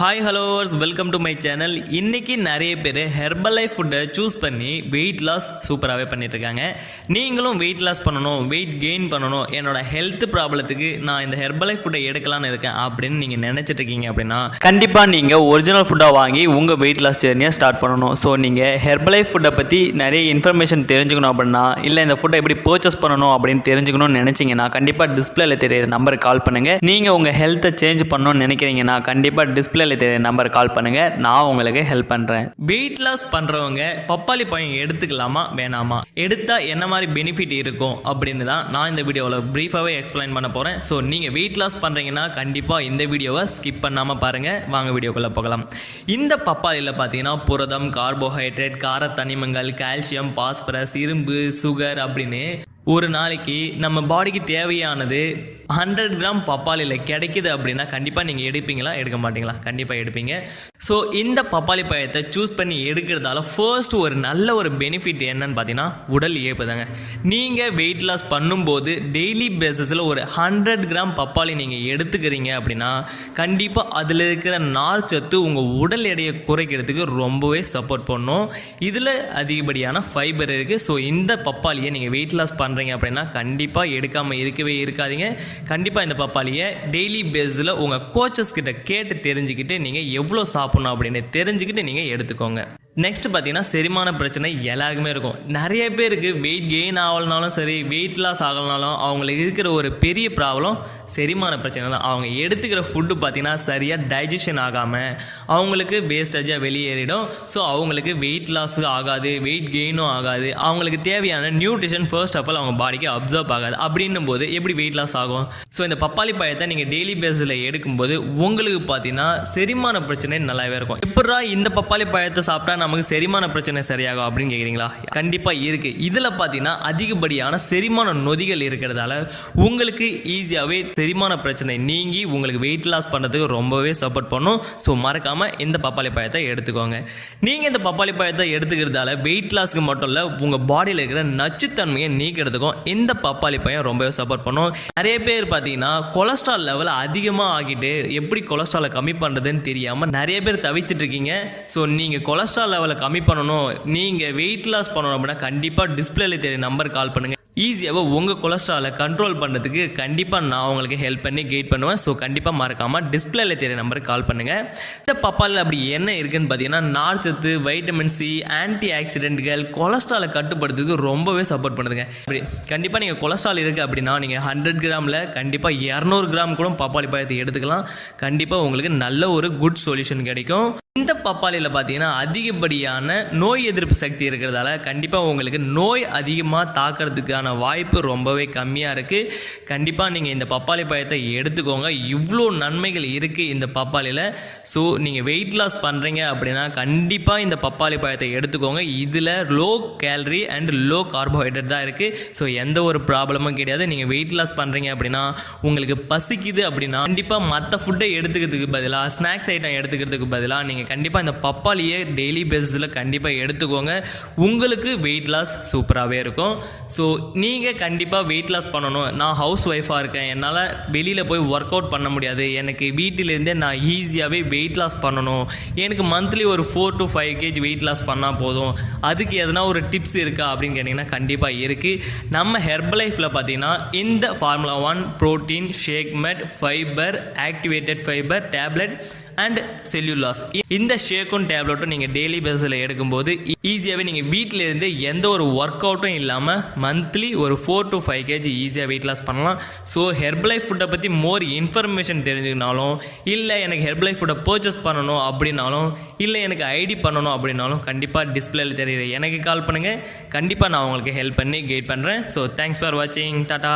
Hi ஹலோவர்ஸ் welcome to my channel இன்னைக்கு நிறைய பேர் ஹெர்பல் லைஃப் ஃபுட்டை சூஸ் பண்ணி வெயிட் லாஸ் சூப்பராகவே பண்ணிட்டுருக்காங்க. நீங்களும் வெயிட் லாஸ் பண்ணணும் வெயிட் கெயின் பண்ணணும். என்னோட ஹெல்த் ப்ராப்ளத்துக்கு நான் இந்த ஹெர்பல் லைஃப் ஃபுட்டை எடுக்கலாம்னு இருக்கேன் அப்படின்னு நீங்கள் நினச்சிட்டு இருக்கீங்க அப்படின்னா கண்டிப்பாக நீங்கள் ஒரிஜினல் ஃபுட்டாக வாங்கி உங்கள் வெயிட் லாஸ் ஜேர்னியை ஸ்டார்ட் பண்ணணும். ஸோ நீங்கள் ஹெர்பல் லைஃப் ஃபுட்டை பற்றி நிறைய இன்ஃபர்மேஷன் தெரிஞ்சுக்கணும் அப்படின்னா இல்லை இந்த ஃபுட்டை எப்படி பர்ச்சேஸ் பண்ணணும் அப்படின்னு தெரிஞ்சுக்கணும்னு நினச்சிங்கன்னா கண்டிப்பாக டிஸ்பிளேல தெரியுற நம்பருக்கு கால் பண்ணுங்கள் நீங்கள் உங்கள் ஹெல்த்தை சேஞ்ச் பண்ணணும்னு நினைக்கிறீங்கன்னா கண்டிப்பாக டிஸ்பிளேல நம்பர் கால் பண்ணுங்கள் நான் உங்களுக்கு ஹெல்ப் பண்ணுறேன் வெயிட் லாஸ் பண்ணுறவங்க பப்பாளி பழம் எடுத்துக்கலாமா வேணாமா? எடுத்தால் என்ன மாதிரி பெனிஃபிட் இருக்கும் அப்படின்னு தான் நான் இந்த வீடியோவில் ப்ரீஃபாகவே எக்ஸ்பிளைன் பண்ண போகிறேன் ஸோ நீங்கள் வெயிட் லாஸ் பண்ணுறீங்கன்னா கண்டிப்பாக இந்த வீடியோவை ஸ்கிப் பண்ணாமல் பாருங்கள் வாங்க வீடியோக்குள்ளே போகலாம். இந்த பப்பாளியில் பார்த்தீங்கன்னா புரதம் கார்போஹைட்ரேட் கார தனிமங்கள் கால்சியம் பாஸ்பரஸ் இரும்பு சுகர் அப்படின்னு ஒரு நாளைக்கு நம்ம பாடிக்கு தேவையானது ஹண்ட்ரட் கிராம் பப்பாளியில் கிடைக்குது அப்படின்னா கண்டிப்பாக நீங்கள் எடுப்பீங்களா? எடுக்க மாட்டீங்களா? கண்டிப்பாக எடுப்பீங்க. ஸோ இந்த பப்பாளி பழத்தை சூஸ் பண்ணி எடுக்கிறதால ஃபர்ஸ்ட் ஒரு நல்ல ஒரு பெனிஃபிட் என்னன்னு பார்த்தீங்கன்னா உடல் இயப்பு தாங்க. நீங்கள் வெயிட் லாஸ் பண்ணும்போது டெய்லி பேசிஸில் ஒரு ஹண்ட்ரட் கிராம் பப்பாளி நீங்கள் எடுத்துக்கிறீங்க அப்படின்னா கண்டிப்பாக அதில் இருக்கிற நார் சத்து உங்கள் உடல் எடையை குறைக்கிறதுக்கு ரொம்பவே சப்போர்ட் பண்ணும். இதில் அதிகப்படியான ஃபைபர் இருக்குது ஸோ இந்த பப்பாளியை நீங்கள் வெயிட் லாஸ் பண்ண பண்ணுறீங்க அப்படின்னா கண்டிப்பாக எடுக்காமல் இருக்கவே இருக்காதீங்க. கண்டிப்பாக இந்த பப்பாளியை டெய்லி பேஸில் உங்கள் கோச்சஸ் கிட்ட கேட்டு தெரிஞ்சுக்கிட்டு நீங்கள் எவ்வளோ சாப்பிட்ணும் அப்படின்னு தெரிஞ்சுக்கிட்டு நீங்கள் எடுத்துக்கோங்க. நெக்ஸ்ட் பார்த்தீங்கன்னா செரிமான பிரச்சனை எல்லாருக்குமே இருக்கும். நிறைய பேருக்கு வெயிட் கெயின் ஆகலனாலும் சரி வெயிட் லாஸ் ஆகலனாலும் அவங்களுக்கு இருக்கிற ஒரு பெரிய ப்ராப்ளம் செரிமான பிரச்சனை தான். அவங்க எடுத்துக்கிற ஃபுட்டு பார்த்தீங்கன்னா சரியாக டைஜஷன் ஆகாமல் அவங்களுக்கு வேஸ்டேஜாக வெளியேறிடும். ஸோ அவங்களுக்கு வெயிட் லாஸும் ஆகாது வெயிட் கெயினும் ஆகாது. அவங்களுக்கு தேவையான நியூட்ரிஷன் ஃபர்ஸ்ட் ஆஃப் ஆல் அவங்க பாடிக்கு அப்சர்வ் ஆகாது. அப்படின்னும் போது எப்படி வெயிட் லாஸ் ஆகும்? ஸோ இந்த பப்பாளி பழத்தை நீங்கள் டெய்லி பேஸில் எடுக்கும்போது உங்களுக்கு பார்த்தீங்கன்னா செரிமான பிரச்சனை நல்லாவே இருக்கும். எப்படா இந்த பப்பாளி பழத்தை சாப்பிட்டா நமக்கு செரிமான பிரச்சனை சரியாகும் அப்படின்னு கேட்குறீங்களா கண்டிப்பாக இருக்குது இதில் பார்த்தீங்கன்னா அதிகப்படியான செரிமான நொதிகள் இருக்கிறதால உங்களுக்கு ஈஸியாகவே செரிமான பிரச்சனை நீங்கி உங்களுக்கு வெயிட் லாஸ் பண்ணுறதுக்கு ரொம்பவே சப்போர்ட் பண்ணும். ஸோ மறக்காமல் இந்த பப்பாளி பழத்தை எடுத்துக்கோங்க. நீங்கள் இந்த பப்பாளி பழத்தை எடுத்துக்கிறதால வெயிட் லாஸ்க்கு மட்டும் இல்லை உங்கள் பாடியில் இருக்கிற நச்சுத்தன்மையை நீக்கிறதுக்கும் இந்த பப்பாளி பழம் ரொம்பவே சப்போர்ட் பண்ணும். நிறைய பேர் பார்த்தீங்கன்னா கொலஸ்ட்ரால் லெவல் அதிகமாக ஆகிட்டு எப்படி கொலஸ்ட்ராலை கம்மி பண்ணுறதுன்னு தெரியாமல் நிறைய பேர் தவிச்சிட்டு இருக்கீங்க. ஸோ நீங்கள் கொலஸ்ட்ரால் லெவலை கம்மி பண்ணணும். நீங்கள் வெயிட் லாஸ் பண்ணணும் அப்படின்னா கண்டிப்பாக டிஸ்பிளேல தெரிய நம்பர் கால் பண்ணுங்கள் ஈஸியாகவே உங்கள் கொலஸ்ட்ராலை கண்ட்ரோல் பண்ணுறதுக்கு கண்டிப்பாக நான் உங்களுக்கு ஹெல்ப் பண்ணி கைட் பண்ணுவேன். ஸோ கண்டிப்பாக மறக்காமல் டிஸ்பிளேல தெரிய நம்பருக்கு கால் பண்ணுங்கள் இந்த பப்பாலில் அப்படி என்ன இருக்குன்னு பார்த்தீங்கன்னா நார்ச்சத்து வைட்டமின் சி ஆன்டி ஆக்சிடென்ட்கள் கொலஸ்ட்ராலை கட்டுப்படுத்துறதுக்கு ரொம்பவே சப்போர்ட் பண்ணுதுங்க. அப்படி கண்டிப்பாக நீங்கள் கொலஸ்ட்ரால் இருக்குது அப்படின்னா நீங்கள் ஹண்ட்ரட் கிராமில் கண்டிப்பாக இரநூறு கிராம் கூட பப்பாளி பழத்தை எடுத்துக்கலாம். கண்டிப்பாக உங்களுக்கு நல்ல ஒரு குட் சொல்யூஷன் கிடைக்கும். இந்த பப்பாளியில் பார்த்தீங்கன்னா அதிகப்படியான நோய் எதிர்ப்பு சக்தி இருக்கிறதால கண்டிப்பாக உங்களுக்கு நோய் அதிகமாக தாக்கிறதுக்கான வாய்ப்பு ரொம்பவே கம்மியாக இருக்குது கண்டிப்பாக நீங்கள் இந்த பப்பாளி பழத்தை எடுத்துக்கோங்க. இவ்வளோ நன்மைகள் இருக்குது இந்த பப்பாளியில். ஸோ நீங்கள் வெயிட் லாஸ் பண்ணுறீங்க அப்படின்னா கண்டிப்பாக இந்த பப்பாளி பழத்தை எடுத்துக்கோங்க. இதில் low calorie and low carbohydrate தான் இருக்குது ஸோ எந்த ஒரு ப்ராப்ளமும் கிடையாது. நீங்கள் வெயிட் லாஸ் பண்ணுறீங்க அப்படின்னா உங்களுக்கு பசிக்குது அப்படின்னா கண்டிப்பாக மற்ற ஃபுட்டை எடுத்துக்கிறதுக்கு பதிலாக ஸ்நாக்ஸ் ஐட்டம் எடுத்துக்கிறதுக்கு பதிலாக நீங்கள் கண்டிப்பாக இந்த பப்பாளியை டெய்லி பேசிஸில் கண்டிப்பாக எடுத்துக்கோங்க. உங்களுக்கு வெயிட் லாஸ் சூப்பராகவே இருக்கும். ஸோ நீங்கள் கண்டிப்பாக வெயிட் லாஸ் பண்ணணும். நான் ஹவுஸ் ஒய்ஃபாக இருக்கேன். என்னால் வெளியில் போய் ஒர்க் அவுட் பண்ண முடியாது. எனக்கு வீட்டிலேருந்தே நான் ஈஸியாகவே வெயிட் லாஸ் பண்ணணும். எனக்கு மந்த்லி ஒரு four to five KG weight loss பண்ணால் போதும். அதுக்கு எதனா ஒரு டிப்ஸ் இருக்கா அப்படின்னு கேட்டிங்கன்னா கண்டிப்பாக இருக்குது நம்ம ஹெர்பல் லைஃப்பில் பார்த்தீங்கன்னா இந்த formula one protein shake mate fibre activated fibre tablet and cellulose இந்த ஷேக்கும் டேப்லெட்டும் நீங்கள் டெய்லி பேஸில் எடுக்கும்போது ஈஸியாகவே நீங்கள் வீட்டில் இருந்து எந்த ஒரு ஒர்க் அவுட்டும் இல்லாமல் மந்த்லி ஒரு ஃபோர் டு ஃபைவ் கேஜி ஈஸியாக வெயிட் லாஸ் பண்ணலாம். ஸோ ஹெர்பலைஃப் ஃபுட்டை பற்றி மோர் இன்ஃபர்மேஷன் தெரிஞ்சுக்கினாலும் இல்லை எனக்கு ஹெர்பலைஃப் ஃபுட்டை பர்ச்சேஸ் பண்ணணும் அப்படின்னாலும் இல்லை எனக்கு ஐடி பண்ணணும் அப்படின்னாலும் கண்டிப்பாக டிஸ்பிளேயில் தெரியுது. எனக்கு கால் பண்ணுங்கள் கண்டிப்பாக நான் உங்களுக்கு ஹெல்ப் பண்ணி கைட் பண்ணுறேன் ஸோ தேங்க்ஸ் ஃபார் வாட்சிங் டாட்டா